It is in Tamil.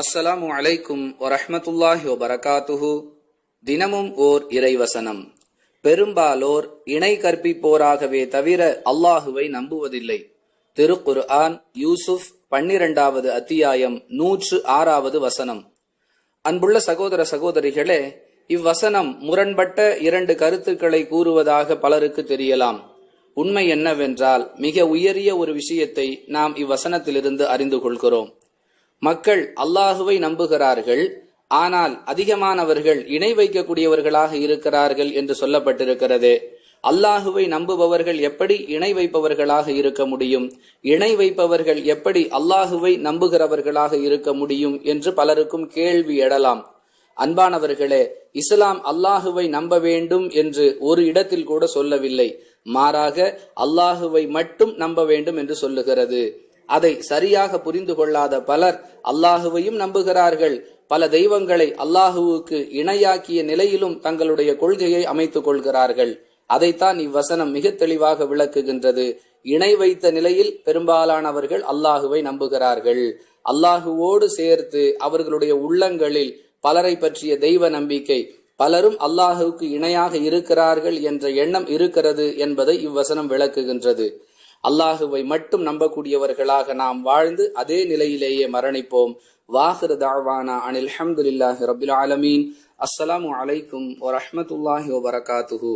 அஸ்ஸலாமு அலைக்கும் வரஹ்மத்துல்லாஹி வபரகாத்துஹு. தினமும் ஓர் இறைவசனம். பெரும்பாலோர் இணை கற்பிப்போராகவே தவிர அல்லாஹுவை நம்புவதில்லை. திருக்குர்ஆன் யூசுப் பன்னிரண்டாவது அத்தியாயம் நூற்று ஆறாவது வசனம். அன்புள்ள சகோதர சகோதரிகளே இவ்வசனம் முரண்பட்ட இரண்டு கருத்துக்களை கூறுவதாக பலருக்கு தெரியலாம். உண்மை என்னவென்றால் மிக உயரிய ஒரு விஷயத்தை நாம் இவ்வசனத்திலிருந்து அறிந்து கொள்கிறோம். மக்கள் அல்லாஹுவை நம்புகிறார்கள். ஆனால் அதிகமானவர்கள் இணை வைக்கக்கூடியவர்களாக இருக்கிறார்கள் என்று சொல்லப்பட்டிருக்கிறது. அல்லாஹுவை நம்புபவர்கள் எப்படி இணை வைப்பவர்களாக இருக்க முடியும்? இணை வைப்பவர்கள் எப்படி அல்லாஹுவை நம்புகிறவர்களாக இருக்க முடியும் என்று பலருக்கும் கேள்வி எழலாம். அன்பானவர்களே இஸ்லாம் அல்லாஹுவை நம்ப வேண்டும் என்று ஒரு இடத்தில் கூட சொல்லவில்லை. மாறாக அல்லாஹுவை மட்டும் நம்ப வேண்டும் என்று சொல்லுகிறது. அதை சரியாக புரிந்து கொள்ளாத பலர் அல்லாஹுவையும் நம்புகிறார்கள். பல தெய்வங்களை அல்லாஹுவுக்கு இணையாக்கிய நிலையிலும் தங்களுடைய கொள்கையை அமைத்துக் கொள்கிறார்கள். அதைத்தான் இவ்வசனம் மிக தெளிவாக விளக்குகின்றது. இணை வைத்த நிலையில் பெரும்பாலானவர்கள் அல்லாஹுவை நம்புகிறார்கள். அல்லாஹுவோடு சேர்த்து அவர்களுடைய உள்ளங்களில் பலரை பற்றிய தெய்வ நம்பிக்கை பலரும் அல்லாஹுவுக்கு இணையாக இருக்கிறார்கள் என்ற எண்ணம் இருக்கிறது என்பதை இவ்வசனம் விளக்குகின்றது. அல்லாஹுவை மட்டும் நம்பக்கூடியவர்களாக நாம் வாழ்ந்து அதே நிலையிலேயே மரணிப்போம். வாஹிரு தாழ்வானா அனில் அஹமதுல்லாஹி ரபுல் ஆலமீன். அஸ்ஸலாமு அலைக்கும் வரஹமத்துல்லாஹி வபரகாத்துஹு.